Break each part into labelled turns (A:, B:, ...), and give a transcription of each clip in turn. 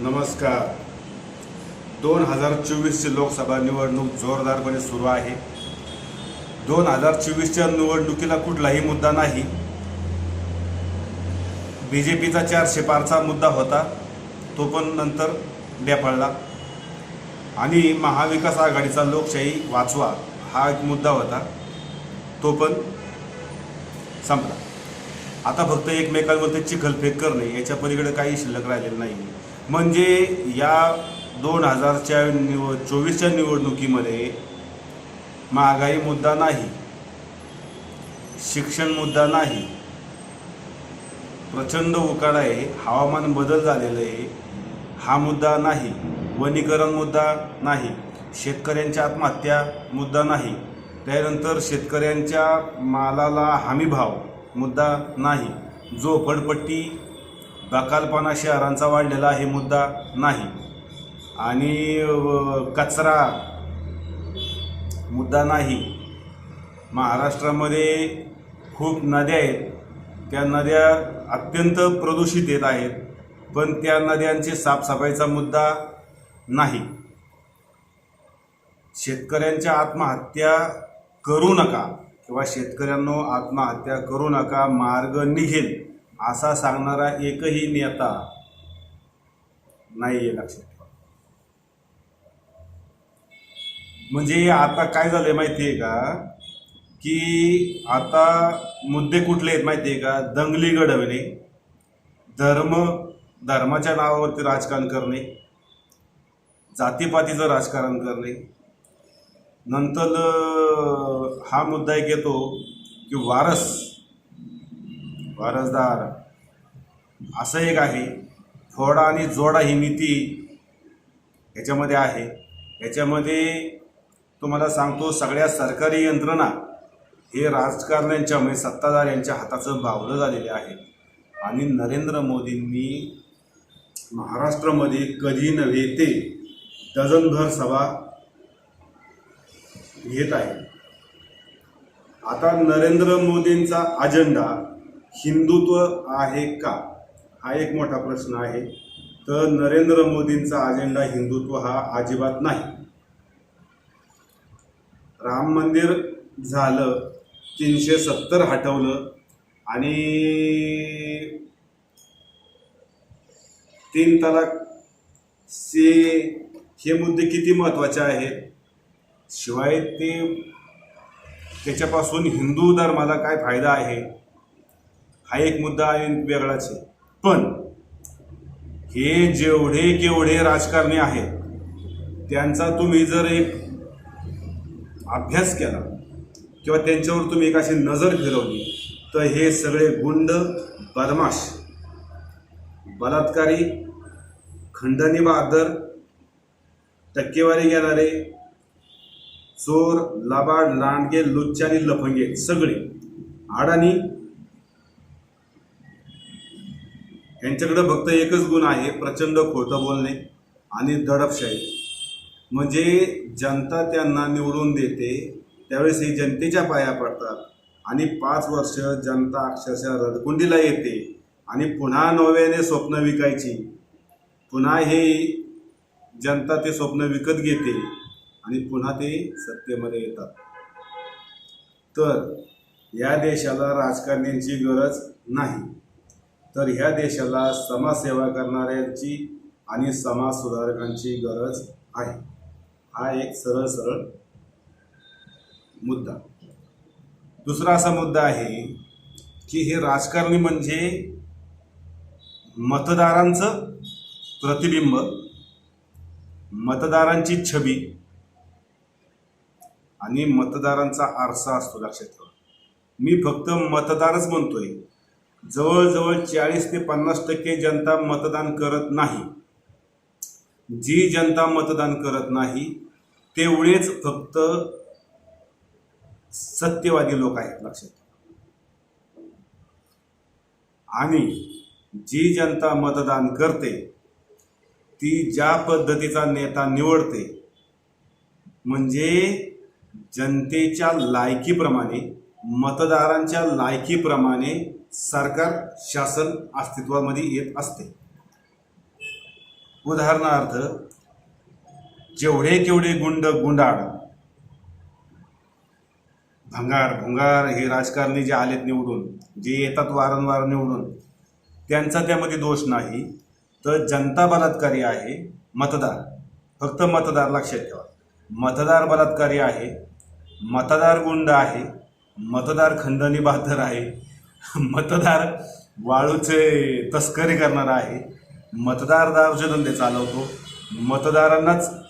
A: नमस्कार. दोन हजार चोवीसची लोकसभा निवडणूक जोरदारपणे सुरू आहे. दोन हजार चोवीसच्या निवडणुकीला कुठलाही मुद्दा नाही. बी जे पीचा चारशे पारचा मुद्दा होता. तो पण नंतर डेफळला आणि महाविकास आघाडीचा लोकशाही वाचवा हा एक मुद्दा होता. तो पण संपला. आता फक्त एकमेकांवरती चिखलफेक करणे याच्या पलीकडे काही शिल्लक राहिलेलं नाही म्हणजे या दोन हजारच्या निव चोवीसच्या निवडणुकीमध्ये महागाई मुद्दा नाही शिक्षण मुद्दा नाही प्रचंड उकाड आहे हवामान बदल झालेलं आहे हा मुद्दा नाही वनीकरण मुद्दा नाही शेतकऱ्यांच्या आत्महत्या मुद्दा नाही त्यानंतर शेतकऱ्यांच्या मालाला हमीभाव मुद्दा नाही झोपडपट्टी बकालपणा शहरांचा वाढलेला हे मुद्दा नाही. आणि कचरा मुद्दा नाही. महाराष्ट्रामध्ये खूप नद्या आहेत. त्या नद्या अत्यंत प्रदूषित येत आहेत. पण त्या नद्यांची साफसफाईचा मुद्दा नाही. शेतकऱ्यांच्या आत्महत्या करू नका किंवा शेतकऱ्यांनो आत्महत्या करू नका. मार्ग निघेल. असा सांगणारा एकही नेता नाही आहे लक्षात ठेवा. म्हणजे आता काय झालंय माहिती आहे का? की आता मुद्दे कुठले आहेत माहिती आहे का? दंगली घडवणे धर्म धर्माच्या नावावरती राजकारण करणे जातीपातीचं राजकारण करणे. नंतर हा मुद्दा एक येतो की वारस. वारसदार. असं एक आहे. फोडा आणि जोडा ही नीती याच्यामध्ये आहे. याच्यामध्ये तुम्हाला सांगतो सगळ्या सरकारी यंत्रणा हे राजकारण्यांच्या म्हणजे सत्ताधार यांच्या हाताचं बावलं झालेले आहे. आणि नरेंद्र मोदींनी महाराष्ट्रामध्ये कधी नव्हे ते डझनभर सभा घेत आहे. आता नरेंद्र मोदींचा अजेंडा हिंदुत्व आहे का? हा एक मोठा प्रश्न आहे. तर नरेंद्र मोदींचा अजेंडा हिंदुत्व हा अजिबात नाही. राम मंदिर झालं तीनशे सत्तर हटवलं आणि तीन तलाक से हे मुद्दे किती महत्त्वाचे आहेत? शिवाय ते त्याच्यापासून हिंदू धर्माला काय फायदा आहे? हा एक मुद्दा वेगळाच आहे. पण हे जेवढे केवढे राजकारणी आहेत त्यांचा तुम्ही जर एक अभ्यास केला किंवा त्यांच्यावर तुम्ही एक अशी नजर फिरवली तर हे सगळे गुंड बदमाश बलात्कारी खंडणी बहादर टक्केवारी घेणारे चोर लबाड लांडगे लुच्चे आणि लफंगे सगळे अडाणी यांच्याकडं फक्त एकच गुण आहे प्रचंड खोटं बोलणे आणि दडपशाही. म्हणजे जनता त्यांना निवडून देते त्यावेळेस हे जनतेच्या पाया पडतात आणि पाच वर्ष जनता अक्षरशः रडकुंडीला येते आणि पुन्हा नव्याने स्वप्न विकायची. पुन्हा हे जनता ते स्वप्न विकत घेते आणि पुन्हा ते सत्तेमध्ये येतात. तर या देशाला राजकारण्यांची गरज नाही. तर ह्या देशाला समाजसेवा करणाऱ्यांची आणि समाज सुधारकांची गरज आहे. हा एक सरळ सरळ मुद्दा. दुसरा असा मुद्दा आहे की हे राजकारणी म्हणजे मतदारांचं प्रतिबिंब मतदारांची छबी आणि मतदारांचा आरसा असतो लक्षात ठेवा. मी फक्त मतदारच म्हणतोय. जवळजवळ चाळीस ते पन्नास टक्के जनता मतदान करत नाही. जी जनता मतदान करत नाही तेवढेच फक्त सत्यवादी लोक आहेत लक्षात आणि जी जनता मतदान करते ती ज्या पद्धतीचा नेता निवडते म्हणजे जनतेच्या लायकीप्रमाणे मतदारांच्या लायकीप्रमाणे सरकार शासन अस्तित्वामध्ये येत असते. उदाहरणार्थ जेवढे केवढे गुंड गुंडाळ भंगार भुंगार हे राजकारणी जे आलेत निवडून जे येतात वारंवार निवडून त्यांचा त्यामध्ये दोष नाही. तर जनता बलात्कारी आहे मतदार. फक्त मतदार लक्षात ठेवा. मतदार बलात्कारी आहे मतदार गुंड आहे मतदार खंडणी बहादर आहे. मतदार वाळूचे तस्करी करणारा आहे. मतदार दारूचे धंदे चालवतो. मतदारांनाच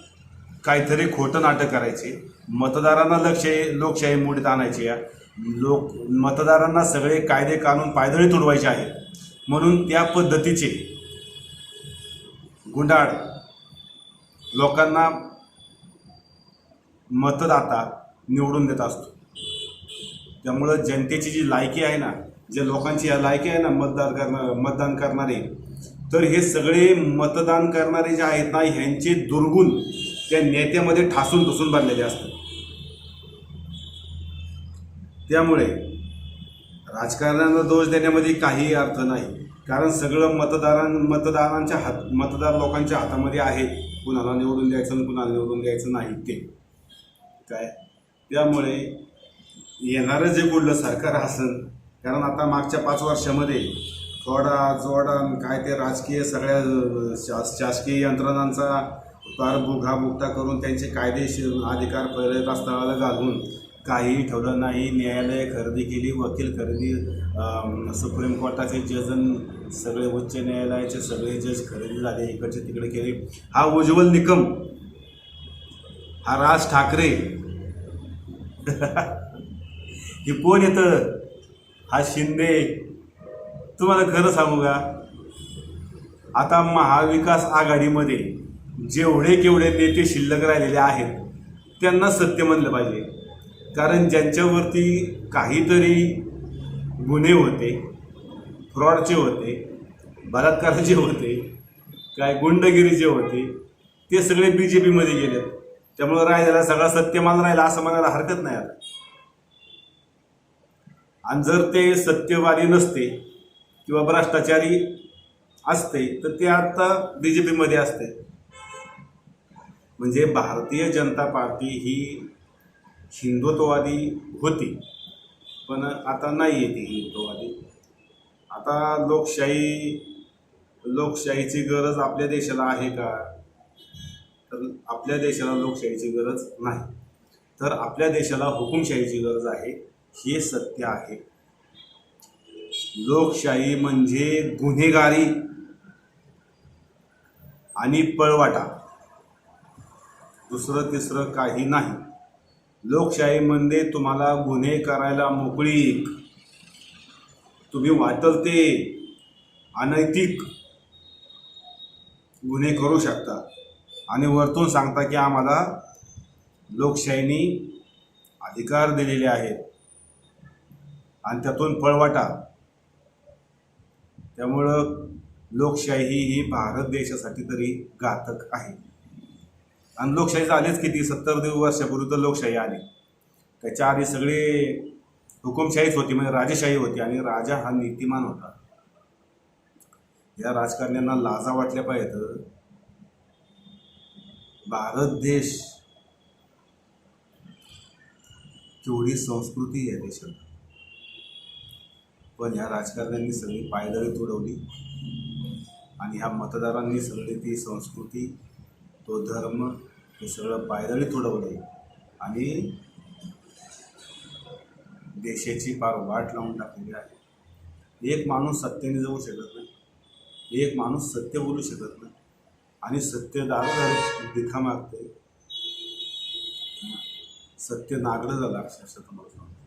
A: काहीतरी खोटं नाटक करायचे. मतदारांना लक्ष लोकशाही मोडीत आणायची. या लोक मतदारांना सगळे कायदे कानून पायदळी तुडवायचे आहेत. म्हणून त्या पद्धतीचे गुंडाळ लोकांना मतदाता निवडून देत असतो. त्यामुळं जनतेची जी लायकी आहे ना जे लोकांची या लायकी आहे ना मतदार करणार मतदान करणारे तर हे सगळे मतदान करणारे जे आहेत ना ह्यांचे दुर्गुण त्या नेत्यामध्ये ठासून ठुसून भरलेले असतात. त्यामुळे राजकारणाला दोष देण्यामध्ये काही अर्थ नाही. कारण सगळं मतदारां मतदारांच्या हात मतदार लोकांच्या हातामध्ये आहे. कुणाला निवडून द्यायचं आणि कुणाला निवडून द्यायचं नाही ते. काय? त्यामुळे येणारं जे कुठलं सरकार असेल कारण आता मागच्या पाच वर्षामध्ये थोडा जोडा काय ते राजकीय सगळ्या शा शासकीय यंत्रणांचा फार बुघाबुगता करून त्यांचे कायदेशीर अधिकार पहिले रस्त्याला घालून काहीही ठेवलं नाही. न्यायालय खरेदी केली वकील खरेदी सुप्रीम कोर्टाचे जजन सगळे उच्च न्यायालयाचे सगळे जज खरेदी झाले इकडचे तिकडे केले. हा उज्ज्वल निकम हा राज ठाकरे. हे कोण येतं? हा शिंदे. तुम्हाला खरं सांगू का? आता महाविकास आघाडीमध्ये जेवढे केवढे नेते शिल्लक राहिलेले आहेत त्यांना सत्य म्हणलं पाहिजे. कारण ज्यांच्यावरती काहीतरी गुन्हे होते फ्रॉडचे होते बलात्काराचे होते काय गुंडगिरीचे होते ते सगळे बी जे पीमध्ये गेलेत. त्यामुळं राहिलेला सगळा सत्यमान राहिला असं म्हणायला हरकत नाही आता. आणि जर ते सत्यवादी नसते किंवा भ्रष्टाचारी असते तर ते आता बी जे पीमध्ये असते. म्हणजे भारतीय जनता पार्टी ही हिंदुत्ववादी होती पण आता नाही आहे ती हिंदुत्ववादी. आता लोकशाही लोकशाहीची गरज आपल्या देशाला आहे का? तर आपल्या देशाला लोकशाहीची गरज नाही. तर आपल्या देशाला हुकुमशाहीची गरज आहे. हे सत्य आहे. लोकशाही म्हणजे गुन्हेगारी आणि पळवाटा. दुसरं तिसरं काही नाही. लोकशाहीमध्ये म्हणजे तुम्हाला गुन्हे करायला मोकळीक तुम्ही वाटल ते अनैतिक गुन्हे करू शकता आणि वरतून सांगता की आम्हाला लोकशाहीने अधिकार दिलेले आहेत. आणि त्यातून पळवाटा त्यामुळं लोकशाही ही भारत देशासाठी तरी घातक आहे. आणि लोकशाही झालीच किती? सत्तर दिव वर्षापूर्वी तर लोकशाही आली. त्याच्या आधी सगळे हुकुमशाहीच होती म्हणजे राजेशाही होती आणि राजा हा नीतिमान होता. या राजकारण्यांना लाजा वाटल्या पाहिजेत. भारत देश केवढी संस्कृती आहे देशात. पण ह्या राजकारण्यांनी सगळी पायदळी तुडवली. आणि ह्या मतदारांनी सगळी ती संस्कृती तो धर्म हे सगळं पायदळी तुडवले आणि देशाची फार वाट लावून टाकलेली आहे. एक माणूस सत्तेने जाऊ शकत नाही. एक माणूस सत्य बोलू शकत नाही. आणि सत्य दारू दिखा मागते सत्य नागडं झालं अक्षरशः तुम्हाला सांगतो.